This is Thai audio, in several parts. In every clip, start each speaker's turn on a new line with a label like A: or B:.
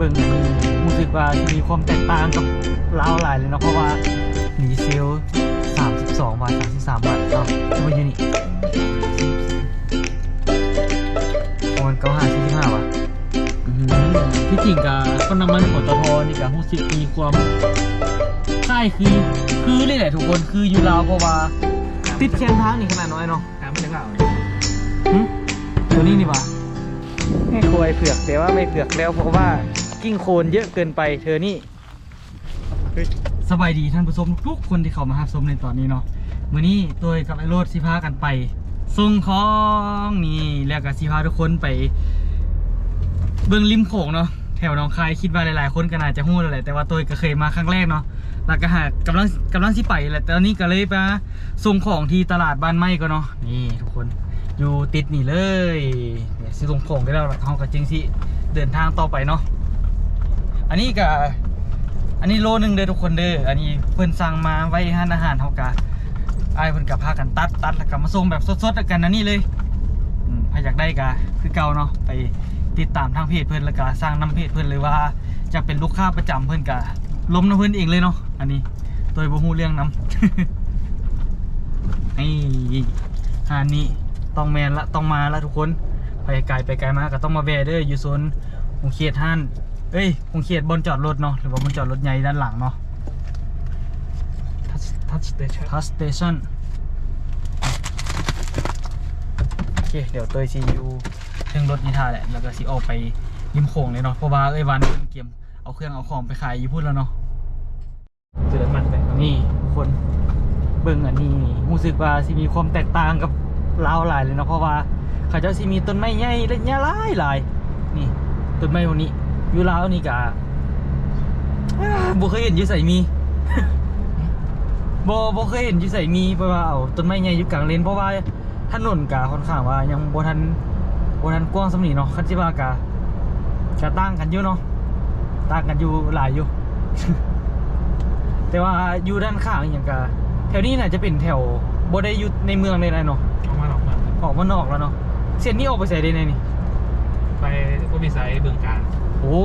A: เบิ่งนี่รู้สึกว่าสิมีความแตกต่างกับลาวหลายเลยเนาะเพราะว่าหนีเซล32บาท33บาทเนาะจะมาอยู่นี่ประมาณ95 45บาทอื้อหือที่จริงกับต้นน้ำมันปตทนี่ก็รู้สึกมีความค่ายคือคือเลยแหละทุกคนคืออยู่ลาวเพราะว่า ติดแคมทางนี่ขนาดน้อยเนาะ
B: ถามไม่ถึงเรา
A: หึตัวนี้นี่วะให้ควายเผือกแต่ว่าไม่เผือกแล้วเพราะว่า กิ้งโคลนเยอะเกินไปเธอนี่สบายดีท่านผู้ชมทุกคนที่เข้ามาหาชมในตอนนี้เนาะมื้อนี้ตัวกับไอโรดสิพากันไปส่งของนี่แล้วก็สิพาทุกคนไป เบื้องริมโขงเนาะแถวหนองคายคิดว่าหลายๆ คนก็น่าจะฮู้แล้วแหละแต่ว่าตัวก็เคยมาครั้งแรกเนาะแล้วก็หากำลังกำลังสิไปแหละแต่ตอนนี้ก็เลยมาส่งของที่ตลาดบ้านไม้ก็เนาะนี่ทุกคนอยู่ติดนี่เลยเนี่ยสิส่งของได้แล้วเฮาก็จึงสิเดินทางต่อไปเนาะ อันนี้ก็อันนี้โลนึงเด้อทุกคนเด้ออันนี้เพิ่นสั่งมาไว้ให้อาหารเฮาก็อ้ายเพิ่นก็พากันตัดตัดแล้วก็มาส่งแบบสดๆกันนะนี่เลยอืมใครอยากได้ก็คือเก่าเนาะไปติดตามทางเพจเพิ่นแล้วก็สร้างนำเพจเพิ่นเลยว่าจะเป็นลูกค้าประจำเพิ่นก็ล้มน้ำเพิ่นเองเลยเนาะอันนี้โดยบ่ฮู้เรื่องนํนี่หาดนี้ต้องแมนละต้องมาละทุกคนไปไกลไปไกลมาก็ต้องมาแวะเด้ออยู่โซนหงเขียดห้าน เอ้ยหงเขียดบนจอดรถเนาะหรือว่าบนจอดรถใหญ่ด้านหลังเนาะ
B: ทัชทัชสเตชัน
A: ทัสสเตชันโอเค เดี๋ยวเตยซีอยู่เครื่องรถนิทาแหละ แล้วก็สิออกไปริมโขงเลยเนาะ เพราะว่าเอ้ยวันเกียมเอาเครื่องเอาของไปขายอยู่พุ่นแล้วเนาะ
B: เจอมันไป
A: นี่ทุกคนเบิ่งอันนี้รู้สึกว่าสิมีความแตกต่างกับลาวหลายเลยเนาะ เพราะว่าเขาเจ้าสิมีต้นไม้ใหญ่และใหญ่หลายหลายนี่ต้นไม้พวกนี้ อยู่ลาวนี่กะบ่เคยเห็นอยู่ใส่มีบ่บ่เคยเห็นอยู่ใส่มีเพราะว่าเอาต้นไม้ใหญ่อยู่กลางเลนเพราะว่าถนนกะค่อนข้างว่า ยังบ่ทันบ่ทันกว้างสำนี้เนาะคันสิว่ากะกะต่างกันอยู่เนาะต่างกันอยู่หลายอยู่ แต่ว่าอยู่ด้านข้างอหย่างกะแถวนี้น่าจะเป็นแถวบ่ได้อยู่ในเมืองเลยนะเนาะ
B: ออกมาหรอกมา
A: ออกมานอกแล้วเนาะเส้นนี้ออกไปใส่ได้ไงนี่
B: ไปก็มีสายบึงการ
A: โอ้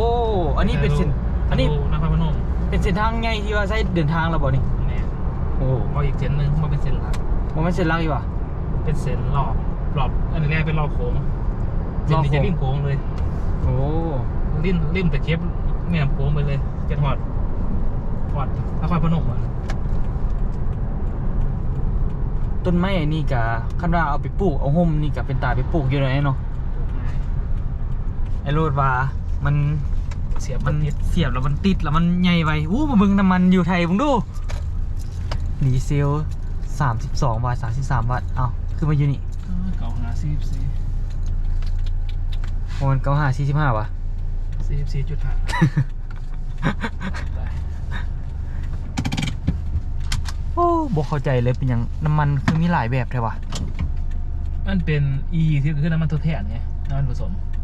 A: อันนี้เป็นเส้นอันนี้
B: นครพนม
A: เป็นเส้นทางไงที่ว่าใช้เดินทางแล้วบ่นี่
B: เนี่ย
A: โอ้
B: พออีกเส้นหนึ่งมาเป็นเส้นหลัก
A: มันไม่เส้นลักอีกว่ะ
B: เป็นเส้นรอบรอบอันนี้แรกเป็นรอบโค้งเส้นนี้จะ
A: รอบโค้ง
B: ริ่มโค้งเลย
A: โอ้
B: ริ่มริ่มแต่เก็บแม่น้ำโค้งไปเลยจะถอดถอดนครพนมอะ
A: ต้นไม้อันนี้กะคันว่าเอาไปปลูกเอาห่มนี่กะเป็นตาไปปลูกอยู่ไหนเนาะ
B: ปลูกง่าย
A: ไอ้โรดว่า มัน
B: เสียบ
A: มั
B: มันนติด
A: เสียบแล้วมันติดแล้วมันใหญ่ไปอู้มาเบิ่งน้ำมันอยู่ไทยมึงดูดีเซล32บาท33บาทเอ้าคือมาอยู่นี่
B: เก่าหาสี่สี่
A: โมันเก้าห้าสี่สิบห้าวะ
B: สี่สี่จุดห้า
A: โอ้บอกเข้าใจเลยเป็นอย่างน้ำมันคือมีหลายแบบใช่ปะ
B: มันเป็น E ที่คือน้ำมันทดแทนไงน้ำมันผสม
A: อืม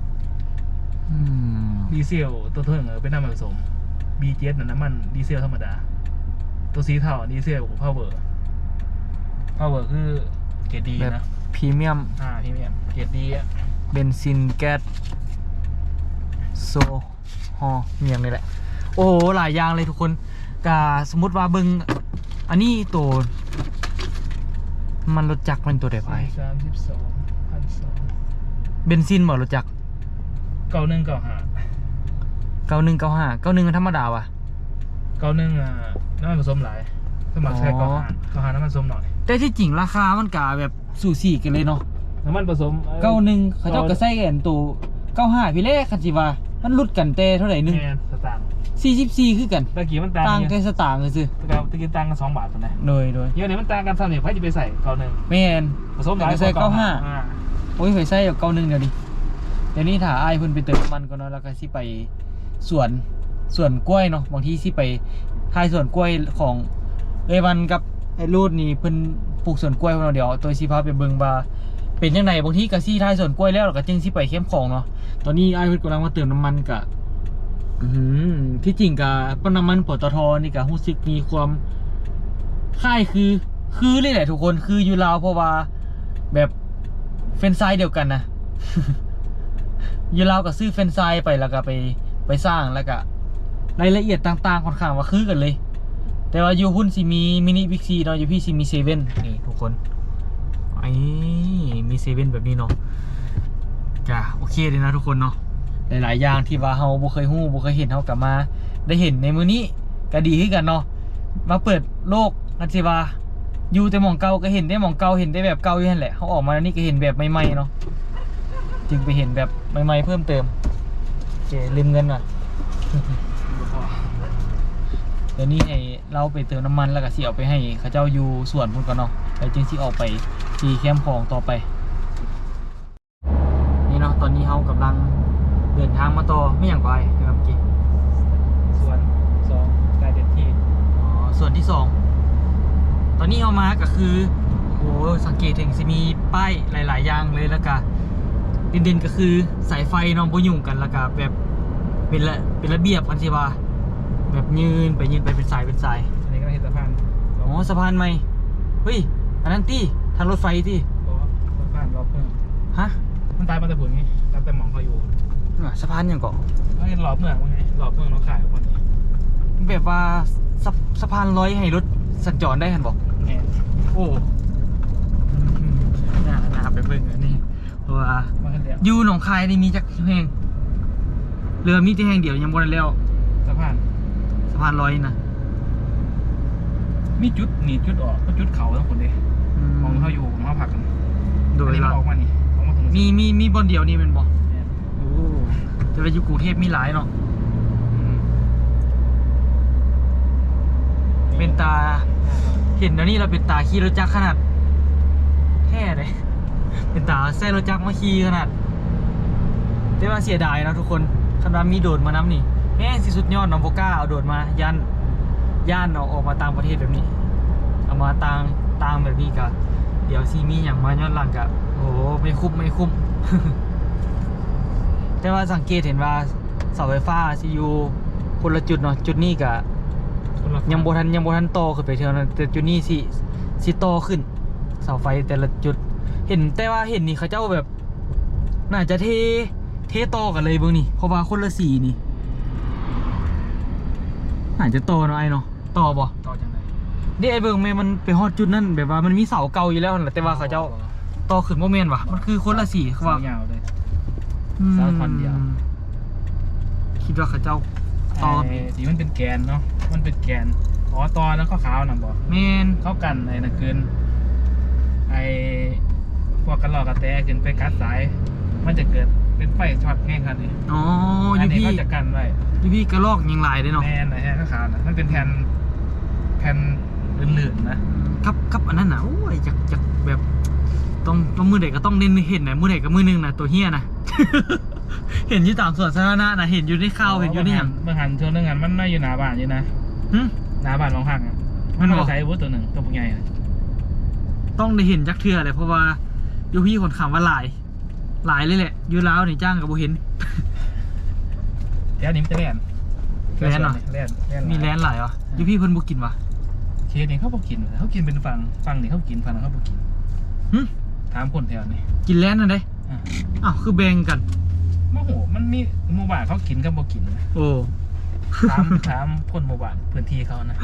B: ดีเซลตัวเทิงเออเป็นน้ำมันผสม B7 น่ะน้ำมันดีเซลธรรมดา ตัวสีเทาดีเซลของ Power Power คือเกรดดี
A: แบบ
B: นะ
A: พรีเมียม
B: อ่าพรีเมียมเกรดดีอะ
A: เบนซินแก๊สโซฮอเมียงนี่แหละ โอ้โหหลายอย่างเลยทุกคนกาสมมติว่าเบิงอันนี้ตัวมันรถจักรมันตัวเดียวไป
B: สามสิบสองพันสอง
A: เบนซินบ่รถจักร
B: เก้าหนึ่งเก้าห้า
A: เก้าหนึ่งเก้าห้าเก้าหนึ่งธรรมดาวะ
B: เก้าหนึ่งอะน้ำมันผสมหลายสมัครใช้
A: อ๋อ
B: เก้าห้าเก้าห้าน้ำมันผสมหน่อย
A: แต่ที่จริงราคามันกาแบบสูสีกันเลยเนาะ
B: น้ำมันผสม
A: เก้าหนึ่งเขาเจ้าก็ใส่กันตัวเก้าห้าพี่เล่คันสิว่ามันลุดกันแต่เท่าไหร่หนึ่ง
B: แมนสตางค์
A: สี่สิบสี่คือกัน
B: ตะกี้มันต่าง
A: ต่าง
B: กัน
A: แค่สตางค์เลยสิ
B: ตะกี้ต่างกันสองบาทตอนไหน
A: โดยโดย
B: เดี๋ยวนี้มันต่างกันเท่าไหร่ไพ่จะไปใส่เก้าหนึ่ง
A: แม่น
B: ผสมหลาย
A: แต่ใส่
B: ว่
A: เก้าห้า
B: อ่
A: โอ้ยไปใส่กับเก้าหนึ่งเดี๋ยวนี้ เดี๋ยวนี้ถ้าไอ้เพิ่นไปเติมน้ำมันก็เนาะแล้วก็สิไปสวนสวนกล้วยเนาะบางทีสิไปทายสวนกล้วยของเอวันกับไอ้รูดนี่เพิ่นปลูกสวนกล้วยเพิ่นเอาเดี๋ยวตัวสิพาไปเบิ่งว่าเป็นจังไดบางทีก็สิทายสวนกล้วยแล้วแล้วก็จึงสิไปเข้มของเนาะตอนนี้ไอ้เพิ่นกำลังมาเติมน้ำมันกะที่จริงกับปน้ำมันปตทนี่ก็รู้สึกมีความค่ายคือคือเลยแหละทุกคนคืออยู่ลาวเพราะว่าแบบเฟนไซด์เดียวกันนะ อยู่ลาวก็ซื้อเฟนไซไปแล้วก็ไปไปสร้างแล้วก็รายละเอียดต่างๆค่อนข้างว่าคือกันเลย แต่ว่าอยู่หุ้นสิมีมินิบิ๊กซีเนาะอยู่พี่สิมีเซเว่นนี่ทุกคนไอ้มีเซเว่นแบบนี้เนาะจ้ะโอเคเลยนะทุกคนเนาะหลายๆอย่างที่ว่าเฮาบ่เคยฮู้บ่เคยเห็นเฮากลับมา ได้เห็นในมื้อนี้ก็ดีขึ้นกันเนาะมาเปิดโลกอันสิว่าอยู่แต่หมองเก่าก็เห็นได้หมองเก่าเห็นได้แบบเก่าอยู่นั่นแหละเฮาออกมาแล้วนี่ก็เห็นแบบใหม่ๆเนาะจึงไปเห็นแบบ ใหม่ๆเพิ่มเติมโอเคลืมเงินว่ะเดี๋ยวนี้ให้เราไปเติมน้ำมันแล้วก็สิเอาไปให้เขาเจ้าอยู่สวนพุ่นก่อนเนาะแล้วจึงสิออกไปที่แคมป์ของต่อไป นี่เนาะตอนนี้เฮากำลังเดินทางมาต่อไม่อย่างไรนะครับเมื่อกี้
B: ส่วนสองได้เด็ดที่
A: อ๋อส่วนที่สองตอนนี้เฮามาก็คือโอ้โหสังเกตเห็นสิมีป้ายหลาย ๆ อย่างเลยแล้วก็ เด่นๆก็คือสายไฟเน้องบ่ยุ่งกันแล้วก็แบบเป็นระเป็นระเบียบกันสิว่าแบบยืนไปยืนไปเป็นสายเป็นสาย
B: อันนี้ก็เห็นสะพาน
A: อ๋อสะพานใหม่เฮ้ยอันนั้นที่ทางรถไฟที่
B: สะพานรอบเพิ่ง
A: ฮะ
B: มันตายมาแต่ผุนไงตามแต่หมองเขาอยู่
A: อะสะพานยังเกาะ
B: เขาเห็นรอบเมืองว่าไงรอบเมืองน้องขายวันนี้
A: แบบว่าสะสะพานลอยให้รถสัญจรได้หันบอก
B: แน่
A: โอ้อืมน่าน่าไปเบิ่ง อันนี้เพราะว่า
B: มาขึ้นเดียว
A: อยู่หนองคายนี่มีจักแห่งเรือมีแต่แห่งเดียวยังบ่ได้แล้ว
B: สะพาน
A: สะพานลอยนะ
B: มีจุดหนีจุดออกก็จุดเขาทั้งคนเลยมองเขาอยู่มองเขาผักกัน
A: โด
B: อัน
A: ย
B: นี้
A: ห
B: มั
A: ลั
B: น
A: ก
B: ออกมานี่ออกมาถึง
A: มีมีมีบอนเดียวนี่เป็นบ่
B: แน่น
A: โอ้แต่ว่าอยู่กรุงเทพมีหลายเนาะ
B: อืม
A: เป็นตา เห็นเดี๋ยวนี้เราเป็นตาขี่รถจักรขนาดแท้เลย เป็นตาแซ่รถจักรมาขี่ขนาดแต่ว่าเสียดายนะทุกคนคันว่ามีโดดมาน้ำนี่แฮ่สิสุดยอดน้องโบก้าเอาโดดมายันย่านเอาออกมาต่างประเทศแบบนี้ เอามาต่างต่างแบบนี้กะเดี๋ยวซีมีอย่างมาย้อนหลังกะโอ้โหไม่คุ้มไม่คุ้มแต่ว่าสังเกตเห็นว่าเสาไฟฟ้าซียูคนละจุดเนาะจุดนี้กะ
B: คนละฝั่
A: ยังบ่ทันยังบ่ทันโตขึ้นไปเท่านั้นแต่จุดนี้สิสิโตขึ้น เสาไฟแต่ละจุด เห็นแต่ว่าเห็นนี่เขาเจ้าแบบ น่าจะเทเทโตอกันเลยเบิ่งนี่เพราะว่าคนละสีนี่น่าจะโตเนาะไอ้เนาะต่อบ่
B: ต่อจังไหน
A: นี่ไอ้เบิ่งแม่มันไปฮอดจุดนั้นแบบว่ามันมีเสาเก่าอยู่แล้วนั่นแหละแต่ว่าเขาเจ้าต่อขึ้นบ่แม่นว่ะมันคือคนละสีเขา
B: เสา
A: ว่า
B: ยาวเลย
A: อืม
B: เสาท่อนเดียว
A: คิดว่าเขาเจ้าต่อ
B: ไอ้สีมันเป็นแกนเนาะมันเป็นแกนอ๋อตอแล้วก็ขาวๆนะบอก
A: แม่น
B: เข้ากันไอ้นะคืนไอ้ พวกกระรอกกระแตขึ้นไปกัดสาย มันจะเกิดเป็นไฟช็อตแห้งครับนี่
A: อ๋ออ
B: อัน
A: ยู่
B: นี้
A: พี่
B: ก็จะกันไว้
A: อยู่พี่กระลอกยิงหลายเด้เนาะ
B: แน่นนะฮะขาวๆนะมันเป็นแผ่นแผ่นลื่นๆนะ
A: กับกับอันนั้นนะโอ้ยจากจากแบบต้องต้องมือเด็กก็ต้องเน้นเห็นนะมือเด็กกับมือหนึงนะตัวเฮียนะ เห็นอยู่ตามสวนสาธารณะนะเห็นอยู่ในข้าวเห็นอยู่ในอย่าง
B: เมื่อหันช่วงนึงอันมันน่าอยู่หน้าบ้านอยู่นะ
A: หึ
B: หน้าบ้านของพังอะ
A: มันบอก
B: เอาใส่วุ้ตัวหนึ่งตัวพวกใหญ่นะ
A: ต้องได้เห็นจักเทือเลยเพราะว่าอ ยู่พี่คนขำว่าหลาย หลายเลยแหละอยู่แล้วนี่จ้างกับโบเห็น
B: เดี๋ยวนี้มันจะแล่น
A: แล่นเหรอ
B: แล่นแล่น
A: มีแลนหลายวะอยู่พี่เพิ่นบุกินวะ
B: เคสนี้เขาบอกกินเขากินเป็นฟังฟังนี่เขากินฟังเขาบอกกิน
A: หึ
B: ถามคนแถวนี้
A: กินแลนนั่นเด้
B: อะ
A: อ้าวคือแบ่งกัน
B: โมโหมันมีหมู่บ้านเขากินกับบอกกินนะ
A: โอ้
B: ถามถามคนหมู่บ้านพื้นที่เขานะ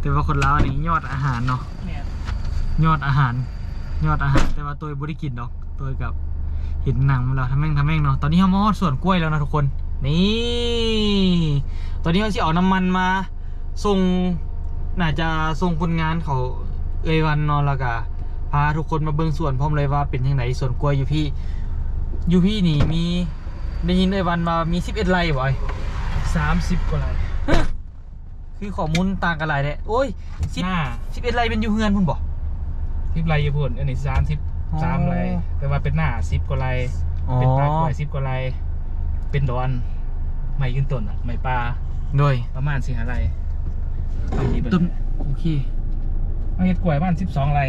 A: แต่ว่าคนลาวนี่ยอดอาหารเนาะ
B: เนี่ย
A: ยอดอาหาร ยอดอาหารแต่ว่าตัวบริกินดอกตัวกับเห็นหนังมาแล้วทำแม่งทำแม่งเนาะตอนนี้เขามาฮอดสวนกล้วยแล้วนะทุกคน นี่ ตอนนี้เขาสิเอาน้ำมันมาส่งน่าจะส่งคนงานเขาเอยวันเนอนแล้วก็พาทุกคนมาเบิ่งสวนพร้อมเลยว่าเป็นยังไงสวนกล้วยอยู่พี่อยู่พี่นี่มีได้ยินเอยวันมามี11ไร่บ่อย
B: สามสิบกว่าไร
A: คือข้อมูลต่างกันหลายเลยโอ้ยสิบ
B: หน้า
A: สิบเอ็ดไร่เป็นอยู่เฮือนพุ่นบ่
B: สิบไรญี่ปุ่นอันนี้สามสิบ
A: อ๋อ
B: สามไรแต่ว่าเป็นหน้าสิบกว่าไร
A: อ๋อ
B: เป็นตากล้วยสิบกว่าไรเป็นดอนไม่ยืนต้นอะไม่ปลา
A: โดย
B: ประมาณสี่ห้าไรบางทีเป็น
A: ต้นโอเค
B: เอาเห็ดกล้วยประมาณสิบสองไร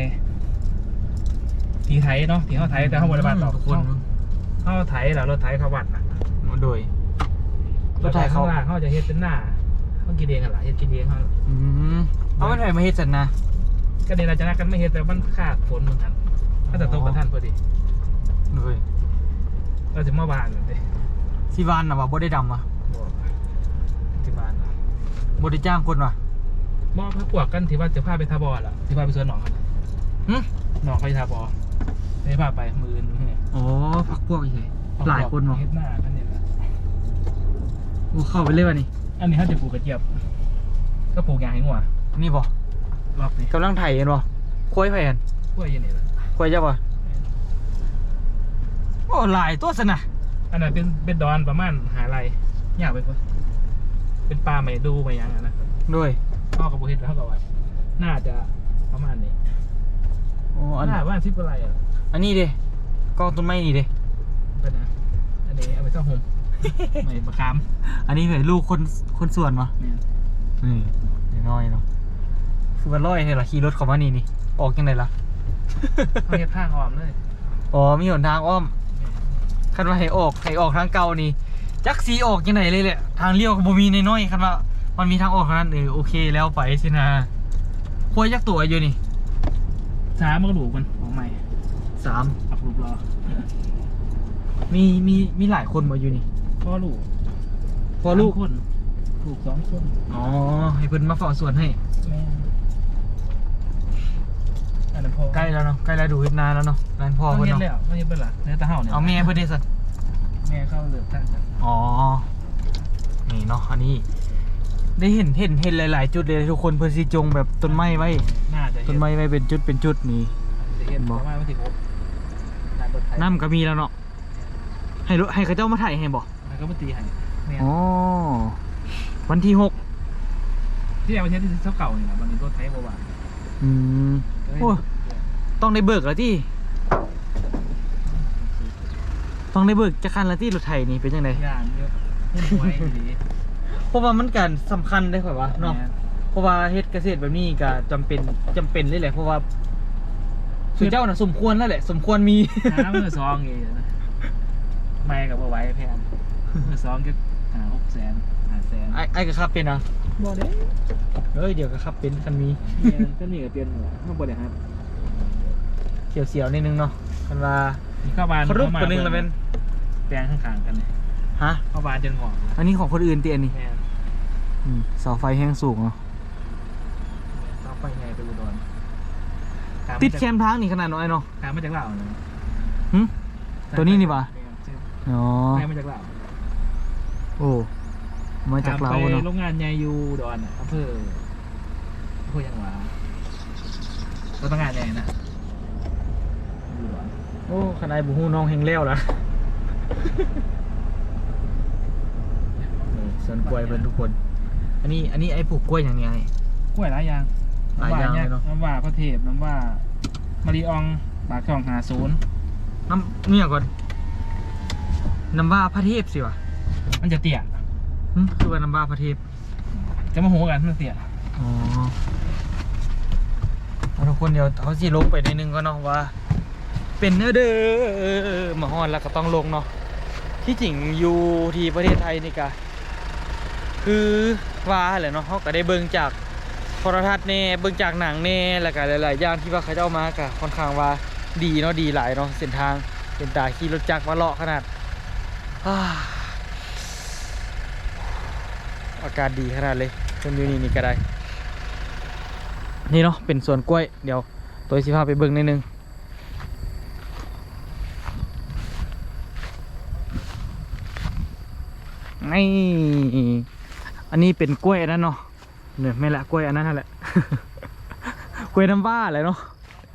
B: ทีไทยเนาะทีเขาไทยแต่เขาบริบาลต่อ
A: ทุกคน
B: เขาไทยแล้วรถไทยเขาวัดนะ
A: โดยรถไถเขา
B: ข้างล่างเขาจะเฮ็ดเป็นหน้าเขากินเองกันหละเฮ็ดกินเองเขา
A: อืมเอามันไปมาเฮ็ดสันนะ
B: ก็เดี๋ยวเราจะนัดกันไม่เฮ็ดแต่มันขาดฝนเหมือนกันถ้าจะตกกระทันพอดี
A: โดย
B: เราจะมาบานเลย
A: ที่บ้านนะว่าบ่ได้ดำวะ
B: ที่บ้าน
A: บ่ได้จ้างคนวะ
B: มอพักกวกกันที่ว่าจะพาไปทาบอล่ะที่พาไปสวนหนองกัน
A: หึ
B: หนองเขาจะทาบอไม่ได้พาไปมืออื่นมื้อนี้
A: อ๋อพักพวกอีกเลยหลายคนวะ
B: เฮ็ดหน้ากันเนี่ยแหละ
A: โอ้เข้าไปเลยวะนี่
B: อันนี้เขาจะปลูกกระเจี๊ยบ ก็ปลูกยางให้งัว
A: นี่บ่
B: รอบนี้
A: กำลังไถเห็นบ่คุ้ยไผเห็น
B: กล้วยอยังนี่แหละ
A: คุ้ยจ้ะบ่โอ้หลายตัวสนะ
B: อันนั้นเป็นเป็นดอนประมาณหาไรยากไปปะเป็นปลาไม่ดูไม่ยังอะนะ
A: ด้วย
B: พ่อกับบุเฮ็ดเท่ากับว่าน่าจะประมาณนี้
A: โอ้อัน
B: น่าประมาณสิบอะไรอะ
A: อันนี้เด้กองต้นไม้นี่เด้
B: เป็นนะอันนี้เอาไปซ่อมโฮม ไม่มะขาม
A: อันนี้เป็นลูกคนคนสวนวะ
B: เนี่ย
A: นี่น้อยๆเนาะ คือมันร้อยเนี่ยล่ะขี่รถเข้ามานี่นี่ ออกยังไงล่ะ
B: เขาเฮ็ดทางหอมเลย
A: อ๋อมีหนทางอ้อมคันว่าให้ออกให้ออกทางเก่านี่จักสีออกยังไงเลยแหละทางเลี้ยวก็บ่มีน้อยๆคันว่ามันมีทางออกเท่านั้นเออโอเคแล้วไปสินะควายจักตัวอยู่นี่
B: สามมันก็ดูกมันของใหม่
A: สาม
B: อักลูกรอ
A: มีมีมีหลายคนมาอยู่นี่
B: พ่อลูก
A: พอลูก
B: สามคนลูกสองคน
A: อ๋อให้เพิ่นมาเฝ้าสวนให้
B: แม่ อันนั้นพ่อ
A: ใกล้แล้วเนาะใกล้แล้วดูเฮ็ดนาแล้วเนาะร้านพ่อ
B: เขา
A: เพิ่น
B: เฮ็ด
A: เนาะ
B: แล้วเขาเฮ็ดเป็นหลักเนื้อตะเห่าเนี่ย
A: เอาแม่เพิ่นได้สัต
B: แม่เข้าเลือกทางกัน
A: อ๋อนี่เนาะอันนี้ ได้เห็นเห็นเห็นหลาย ๆ จุดเลยทุกคนเพื่อสิจงแบบต้นไม้ไว้
B: น่าจะเฮ็ด
A: ต้นไม้ไว้เป็นจุดเป็นจุดนี่
B: จะเฮ็ดประมาณวันที่หกด่านรถไทย
A: น้ำก็มีแล้วเนาะให้รถให้เขาเจ้ามาถ่ายให้บอก
B: แล้วก็มาตีให้แม่
A: อ๋อวันที่หก
B: ที่เอาไปใช้ที่เท่าเก่านี่นะวันนี้รถไทยบ่ว่า
A: อืม โอ้ต้องได้เบิกแล้วที่ต้องได้เบิกจะคันแล้วที่รถไถนี่เป็นยังไง
B: ยานเยอะหุ้นไว้ดี
A: เพราะว่ามันการสำคัญได้ข่อยว่าเนาะเพราะว่าเฮ็ดเกษตรแบบนี้ก็จำเป็นจำเป็นเลยแหละเพราะว่าสุเจ้าน่ะสมควรแล้วแหละ สมควรมี
B: หามือซองเองนะไม่กับบ่ไหว้แพงมือซองก็หาหกแสนหาแสน
A: ไอ้ไอ้ก็ขับเป็นอะ
B: บ่ได้
A: เอ้ยเดี๋ยวก็ขับเป็นคันมี
B: เนี่ยก็มีกับเปลี่ยนหัวข้างบนเนี่ยครับ
A: เสียวๆนิดนึงเนาะคันว่า
B: มีข้าวบาน
A: ครุกคนนึงละเป็น
B: แปลงข้างๆกันเนี่ย
A: ฮะ
B: ข้าวบานจนงอก
A: อันนี้ของคนอื่นเตียนนี่
B: แม่น
A: อืมเสาไฟแห้งสูงเนาะ
B: ต้องไปไงไปอุดร
A: ติดแคมทางนี่ขนาดน้อยเนาะ
B: ตามมาจากลาวเนาะ
A: หึตัวนี้นี่ปะอ๋อ
B: แม่มาจากลาว
A: โอ้ มาจากเรา
B: ไป
A: เนาะ
B: โรงงานใหญ่อยู่อุดรอะอำเภออำเภอยังหวาโรงงานใหญ่นะอยู่อุดร
A: โอ้ขนาดบุหูน้องแห้งแล้วล่ะนี่สวนกล้วยเพิ่นทุกคน อันนี้อันนี้ไอ้ปลูกกล้วยอย่างเนี้ยไอ้
B: กล้วยหลายอย่าง
A: หลายอย่าง
B: น้ำว่
A: เลยเนอะ
B: น้ำว่าพระเทพน้ำว่ามาริอองปากช่องหาศูนย์
A: น้ำเนี่ยก่อนน้ำว่าพระเทพสิวะ
B: มันจะเตี้ย
A: หึ คือว่าน้ำว่าพระเทพ
B: จะมาหูกันมันเตี้ย
A: อ๋อเอาทุกคนเดี๋ยวเขาสิลงไปในนึงก็เนาะว่า เป็นเนื้อเด้อมาฮอนแล้วก็ต้องลงเนาะที่จริงอยู่ที่ประเทศไทยนี่กะคือว่าแหละเนาะเขาก็ได้เบิ่งจากโทรทัศน์แน่เบิ่งจากหนังแน่แล้วก็หลายๆอย่างที่ว่าเขาเจ้ามากะค่อนข้างว่าดีเนาะดีหลายเนาะเส้นทางเป็นตาขี่รถจักรมาเลาะขนาด อากาศดีขนาดเลยคนอยู่นี่นี่ก็ได้ นี่เนาะเป็นสวนกล้วยเดี๋ยวตัวสิพาไปเบิ่งนิดนึงนี่อันนี้เป็นกล้วยนนั้นเนาะเนี่ยไม่ละกล้วยอันนั้นนั่นแหละ กล้วยน้ำว้าอะไรเนาะ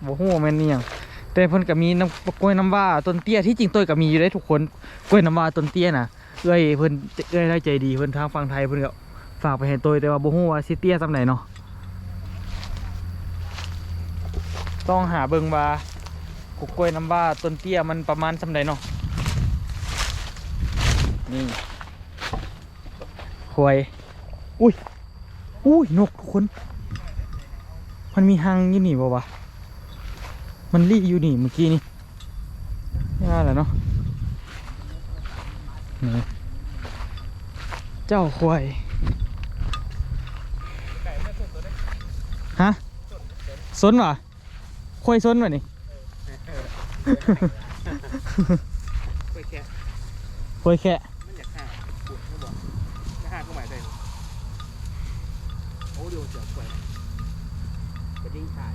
A: บ่ฮู้ว่าแม่นนี่ยังแต่เพิ่นก็มีน้ำกล้วยน้ำว้าต้นเตี้ยที่จริงต้นก็มีอยู่ได้ทุกคน กล้วยน้ำว้าต้นเตี้ยน่ะ เอ้ยเพิ่นเอ้ยได้ใจดีเพิ่นทางฝั่งไทยเพิ่นก็ฝากไปให้ตัวแต่ว่าบ่ฮู้ว่าสิเตี้ยซำไหนเนาะต้องหาเบิงว่ากกล้วยน้ำว้าต้นเตี้ยมันประมาณสำใดเนาะนี่ควยอุ้ยอุ้ยนกทุกคน มันมีหังอยู่นี่บ่วะมันรีอยู่นี่เมื่อกี้นี่น่าแหละเนาะ เจ้าควายฮะสนวะควายสนวะนี่
B: ควายแค่
A: คยแค่
B: มันอยากฆ่ขาอกจะฆ่า
C: ก็อยวขา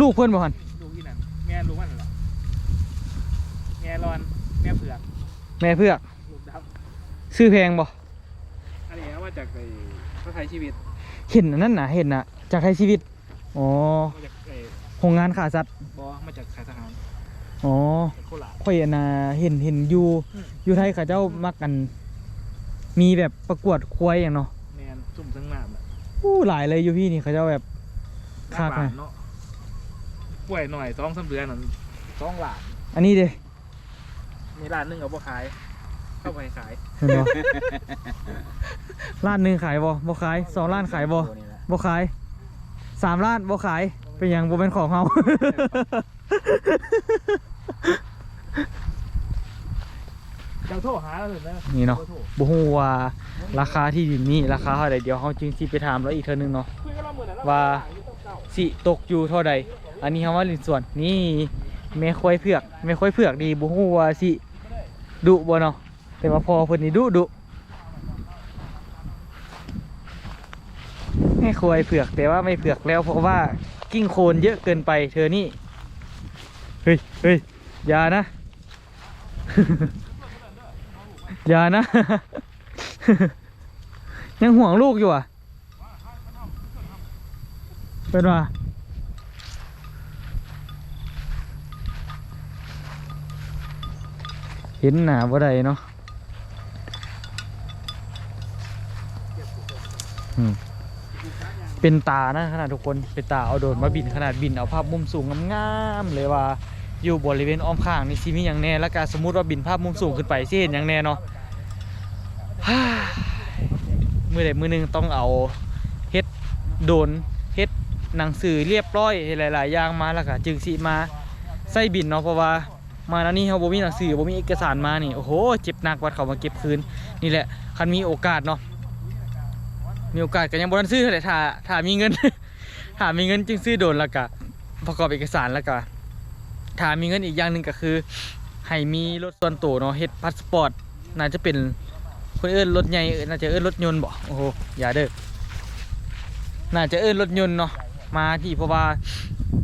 A: ลูกเพื่อนบ่ฮัน
B: ลูกที่นั่นแม่ลูกมันเหรอแม่รอนแม่เผือก
A: แม่เพือก
B: ลูกด
A: ซื้อแพงบ่ำ
B: อันนี้เอามาจากไอ้พระไทยชีวิต
A: เห็นอันนั้นน่ะเห็นน่ะจากไทยชีวิตอ๋อ
B: มาจากไอ้
A: โรงงานขาสัตว์
B: บอมาจากขายทหาร
A: อ๋อ
B: จากโคราช
A: ข่อยอันน่ะเห็นเห็นอยู่
B: อืม
A: อยู่ไทยเขาเจ้ามักกัน มีแบบประกวดควายอย่างเนาะ
B: แมนจุ่มทั้งน้ำน่ะ
A: อู้หลายเลยอยู่พี่นี่เขาเจ้าแบบ
B: ห
A: คา
B: น้าก
A: ไหม
B: บานเนาะป่วยหน่อยสองสามเดือนนั่นสองหลาน
A: อันนี้เด้
B: มีร้านหนึงเอาบ่ขาย เข้าไปขาย
A: เห็นบ่ ร้านหนึ่งขายบ่บ่ขายสองร้านขายบ่
C: ตัวนี้แหละ
A: บ่ขายสามร้านบ่ขายเป็นหยังบ่เป็นของเฮา
B: เจ้าโทรหาเราเถอะนะ
A: นี่เนาะ
B: จ้โทร
A: บ่ฮู้ว่าราคาที่ดินนี้ราคาเท่าใดเดี๋ยวเฮาจึงสิไปถามแล้วอีกเทื่อนึงเนาะ
B: คุยกับเราเหมือนนั้น
A: ว่า
B: เรเก่า
A: สิตกอยู่เท่าใด อันนี้คำว่าลินส่วนนี่แม่ควายเผือกแม่ควายเผือกดีบ่ฮู้ว่าสิ ดุบ่เนาะแต่ว่าพอเพิ่นนี่ดุดุแม่ควายเผือกแต่ว่าไม่เผือกแล้วเพราะว่ากิ้งโคลนเยอะเกินไป เธอนี่ เฮ้ยเฮ้ยอย่านะ อย่านะ ยังห่วงลูกอยู่อะเป็นว่า เห็นหนาบ่ได้เนาะเป็นตานะขนาดทุกคนเป็นตาเอาโดรนมาบินขนาดบินเอาภาพมุมสูงงามๆเลยว่า อยู่บริเวณอ้อมข้างนี่สิมีอย่างแน่แล้วก็สมมติว่าบินภาพมุมสูงขึ้นไปสิเห็นอย่างแน่เนาะฮ่ามือใดมือหนึงต้องเอาเฮ็ดโดรนเฮ็ดหนังสือเรียบร้อยหลายๆอย่างมาแล้วก็จึงสิมาใส่บินเนาะเพราะว่า มาแล้วนี่เฮาบ่มีหนังสือบ่มีเอกสารมานี่โอ้โหเจ็บหนักวัดเขามาเก็บคืนนี่แหละคันมีโอกาสเนาะมีโอกาสก็ยังบ่ทันซื้อเท่ถ้าถ้ามีเงิน ถ้ามีเงินจึงซื้อโดนล้วก็ประกอบเอกสารล้วก็ถ้ามีเงินอีกอย่างหนึ่งก็คือให้มีรถส่วนตัวเนาะเฮ็ดพาสปอร์ตน่าจะเป็นคนเอิ้นรถใหญ่น่าจะเอิ้นรถยนต์บ่โอ้โหอย่าเด้อน่าจะเอิ้นรถยนต์เนาะ มาที่เพราะว่า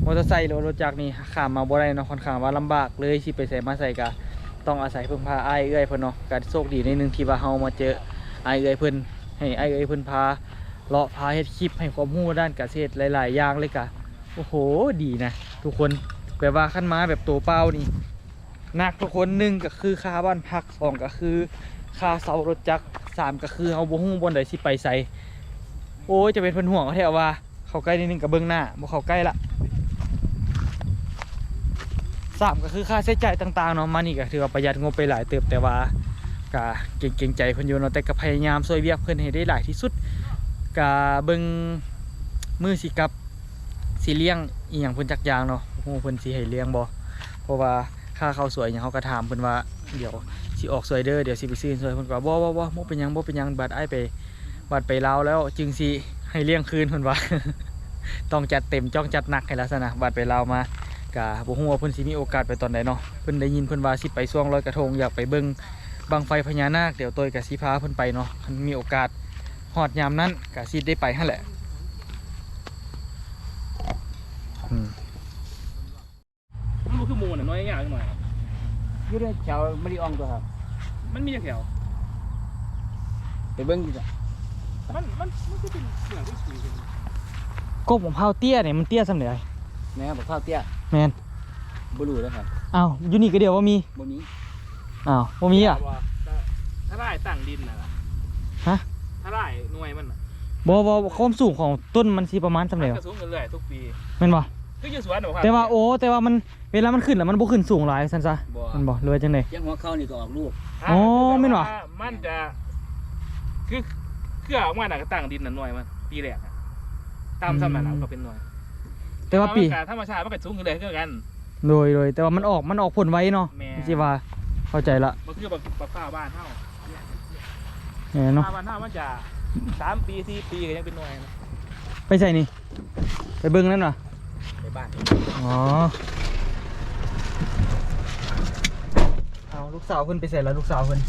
A: มอเตอร์ไซค์หรือรถจักรนี่ขามมาบ่ได้เนาะค่อนข้างว่าลำบากเลยสิไปใส่มาใส่ก็ต้องอาศัยพึ่งพาไอ้เอื้อยเพิ่นเนาะก็โชคดีในหนึ่งที่ว่าเฮามาเจอไอ้เอื้อยเพิ่นให้ไอ้เอื้อยเพิ่นพาเลาะพาเฮ็ดคลิปให้ความรู้ด้านเกษตรหลาย ๆ อย่างเลยกะโอ้โหดีนะทุกคนแบบว่าขั้นมาแบบตัวเปล่านี่หนักทุกคนหนึ่งก็คือค่าบ้านพักสองก็คือค่าเสารถจักรสามก็คือเอาบ่ฮู้บนใดสิไปใส่โอ้ยจะเป็นเพิ่นห่วงเขาแท้ว่า เข้าใกล้นิดนึงกับเบื้องหน้าบ่เข้าใกล้ละสามก็คือค่าใช้จ่ายต่างๆเนาะมานี่ก็ถือว่าประหยัดงบไปหลายเติบแต่ว่าก็เก่งใจเพิ่นอยู่เนาะแต่ก็พยายามช่วยเวียกเพิ่นให้ได้หลายที่สุดก็เบิ่งมือสิกับสิเลี้ยงอีหยังเพิ่นจักยางเนาะบ่ฮู้เพิ่นสิให้เลี้ยงบ่เพราะว่าค่าข้าวสวยหยังเขาก็ถามเพิ่นว่าเดี๋ยวสิออกสวยเด้อเดี๋ยวสิไปซื้อสวยเพิ่นก็ว่าบ่บ่บ่บ่เป็นหยังบ่เป็นหยังบัดไอ้ายไปบัดไปลาวแล้วจึงสิ ให้เลี้ยงคืนเพิ่นว่า ต้องจัดเต็มจ้องจัดหนักให้ลักษณะบัดไปลาวมากะบ่ฮู้ว่าเพิ่นสิมีโอกาสไปตอนใดเนาะเพิ่นได้ยินเพิ่นว่าสิไปช่วงลอยกระทงอยากไปเบิ่งบังไฟพญานาคเดี๋ยวตัวก็สิพาเพิ่นไปเนาะคันมีโอกาสฮอดยามนั้นก็สิได้ไปหั่นแหละอืม
B: มันบ่คือหมูน่ะน้อยยากหน่อย
C: อยืดแถวมะลิอองตัวครับ
B: มันมีจักแถว
C: ไปเบิ้งอยู่จ้ะ
B: มันมันมันคือเป็นเหมือนที่สูงเป็น
A: กบของเผาเตี้ยนี่มันเตี้ยซำใด
C: แม่บอกข้าวเตี้ย
A: แม่น
C: บ่รู้แล้วครับ
A: อ้าวอยู่นี่ก็เดียวว่ามี
C: บ่มี
A: อ้าวบ่มีอะ
B: ว่าถ้าไล่ตั้งดินน่ะล่ะ
A: ฮะ
B: ถ้าไล่หน่วยมันน่ะ
A: บ่บ่ความสูงของต้นมันสิประมาณซำใด
B: มัน
A: วะ
B: ก็สูงกันเรื่อยทุกปี
A: แม่นบ่
B: คืออยู่สวนเดี๋ยวครับ
A: แต่ว่าโอ้แต่ว่ามันเวลามันขึ้นแล้วมันบ่ขึ้นสูงหลายซั่นซะ
C: บ่
A: มันบ่หรือว่าจังได๋
C: ยังหัวเข้านี่ก็ออกลูก
A: อ๋อแม่นวะ
B: มันจะคือ คือเอามาน่ะก็ตั้งดินน่ะหน่วยมันปีแรกอะตามสมัยนั้นก็เป็นหน่วย
A: แต่ว่าปี
B: มันก็ธรรมชาติมันก็สูงขึ้นเลยคือกัน
A: โดยโดยแต่ว่ามันออกมันออกผลไว้เนาะ
B: แม่
A: สิว่าเข้าใจละ
B: มันคือแบบแบบข้าวบ้านเฮา
A: แหมเนาะ
B: ข้าวบ้านเฮามันจะสามปีสี่ปีก็ยังเป็นหน่วยนะ
A: ไปใส่นี่ ไปเบิ่งนั่นว่ะ
C: ไปบ้าน
A: อ๋อเอาลูกสาวเพิ่นไปใส่แล้วลูกสาวเพิ่น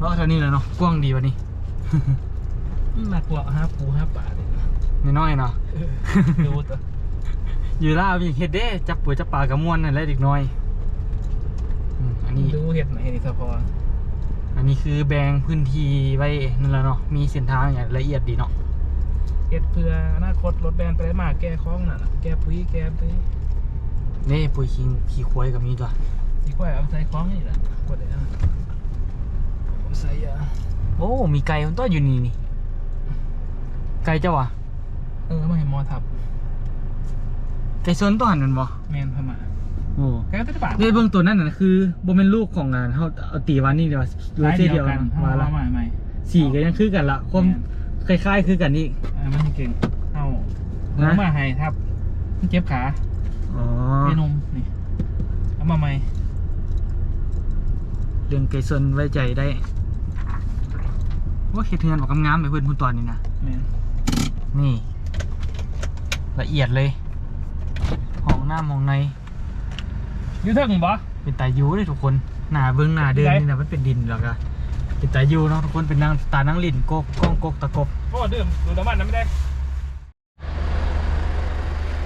A: เนาะเท่านี้แหละเนาะกว้างดีวะนี่
B: หนักเหรอห้าปูห้าป่าเลยนะ
A: น้อยๆเนาะ
B: ดูตัว
A: อยู่ล่าวมีเฮ็ดเด้จับปุ๋ยจับปลากระมวนนั่นแหละเด็กน้อยอืมอันนี้
B: ดูเห็ดไหนเห็ดนี่สะพอ
A: อันนี้คือแบ่งพื้นที่ไว้นั่นแหละเนาะ มีเส้นทางอย่างละเอียดดีเนาะ
B: เห็ดเพื่ออนาคตรถแบนไปได้มากแก้คล้องน่ะนะแก้ปุ๋ยแก้ปุ๋ย
A: นี่ปุ๋ยคิงขี้ควายก็มีตัว
B: ดีกว่าเอาใส่คล้องนี่แหละกดได้นะเอาใส่ยา
A: โอ้ มีไก่มันตัวอยู่นี่นี่ ไก่เจ้าวะ
B: เออไม่เห็นมอทับ
A: ไก่ซนตัวหันมันบ่
B: แมนพม่า
A: โอ้
B: แกก็จะบาด
A: ในเบื้องตัวนั่นน่ะคือบ่เป็นลูกของงานเขาเอาตีวันนี่เดียวดูเส้เดียวกัน
B: มา
A: มา
B: ละ
A: ละ
B: ใหม่ใหม่
A: สีก็ยังคือกันละความคล้ายๆคือกันนี่
B: อ่ามันเก่งเอา
A: นะ
B: เอามาให้ทับมันเจ็บขา
A: อ๋อ
B: ไอ้นมนี่เอามาใหม่
A: เรื่องไก่ซนไว้ใจได้ ว่าเฮ็ดเทือนบอกงามๆไปเพื่อนพูดตอนนี้นะ
B: แมน
A: นี่ ละเอียดเลยห้องหน้าห้องใน
B: อยูเทิงบ่
A: เป็นตายูเลยทุกคนหน้าเบิ้งหน้าเดินนี่นะมันเป็นดินแล้วก็เป็นตายูเนาะทุกคนเป็นนางตานังลินโกกก้องกกตะกบ
B: โอ้ดื่มดูน้ำมันนะไม่ได้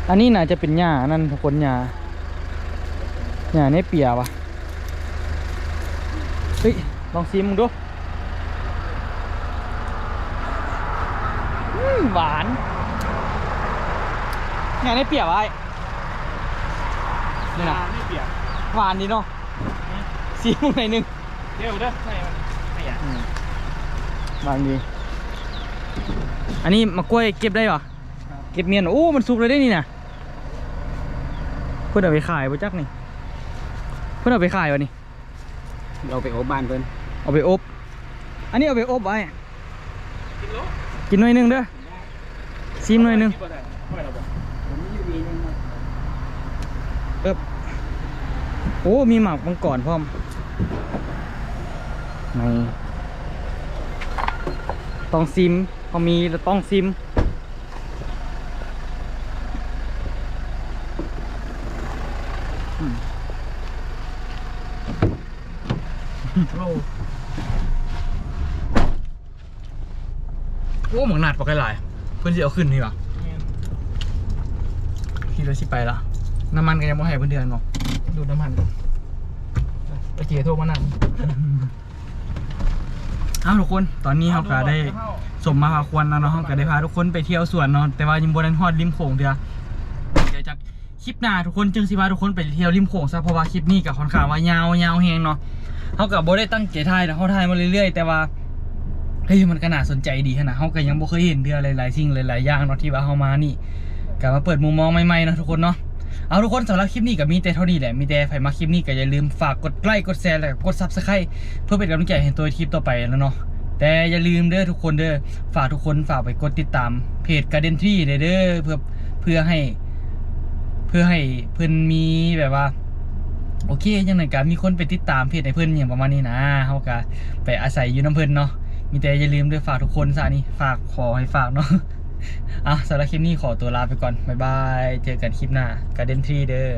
A: อันนี้น่าจะเป็นหญ้านั่นทุกคนหญ้าหญ้าในเปียวะเฮ้ยลองซิมมึงดูอืม หวานหญ้าในเปียวะไอ้นี่นะ
B: ไม่เปียก
A: หวานดีเนาะซิมมึงหน่อยหนึง
B: เดี๋ยวเด้อไม่มันไม่อยาก
A: อืมบางดีอันนี้มะกล้วยเก็บได้ปะเก็บเมียนโอ้มันสุกเลยได้นี่นะเพื่อนเอาไปขายปะจักนี่ เพื่อนเอาไปขายวะนี่
C: เราไปโอบบ้านเพิ่น
A: เอาไปอบ อันนี้เอาไปอบไว้
B: กินโล
A: กินหน่อยหนึงเด้อ ซีมหน่อยหนึง
B: ไม่เอก
C: ผมมีอยู่ดีนึงครับ
A: เอบโอ้ มีหมากมังกรพร้อมในต้องซิมพอมีแล้วต้องซิม
B: โอ้
A: หมักหนาดปากไก่หลาย พื่อนจะเอาขึ้นนี่ปะ
B: แมน
A: ขี่รถสิไปละน้ำมันก็ยังไม่ให้เพื่อนเดือนเนาะ
B: ดูน้ำมันตะเกียบโทรมานั่ง
A: อ้าวทุกคนตอนนี้เขาก็ได้สมมาพาควรแล้วเนาะเขาก็ได้พาทุกคนไปเที่ยวสวนเนาะแต่ว่ายังบนนั้นฮอดริมโขงเดียวเดี๋ยวจากคลิปหน้าทุกคนจึงสิพาทุกคนไปเที่ยวริมโขงซะเพราะว่าคลิปนี้กับค่อนข้างว่ายาวยาวแฮงเนาะเขากับโบได้ตั้งใจถ่ายนะเขาถ่ายมาเรื่อยๆ แต่ว่า เฮ้ยมันก็น่าสนใจดีขนาดเขาก็ยังบ่เคยเห็นเดือหลายๆสิ่งหลายๆอย่างเนาะที่ว่าเขามานี่ก็มาเปิดมุมมองใหม่ๆนะทุกคนเนาะเอาทุกคนสำหรับคลิปนี้ก็มีแต่เท่านี้แหละ มีแต่ใครมาคลิปนี้ก็อย่าลืมฝากกดไลค์กดแชร์แล้วก็กดซับสไครต์เพื่อเป็นกำลังใจให้ตัวคลิปต่อไปแล้วเนาะแต่อย่าลืมเด้อทุกคนเด้อฝากทุกคนฝากไปกดติดตามเพจ Garden Tree เด้อเด้อเพื่อเพื่อให้ เพื่อให้เพื่อนมีแบบว่าโอเคยังไงก็มีคนไปติดตามเพจในเพื่อนอย่างประมาณนี้นะเขาก็ไปอาศัยอยู่น้ำเพื่อนเนาะ มีแต่อย่าลืมเด้อฝากทุกคนซะนี่ฝากขอให้ฝากเนาะอะสำหรับคลิปนี้ขอตัวลาไปก่อน บ๊ายบาย เจอกันคลิปหน้ากระเด็นทีเด้อ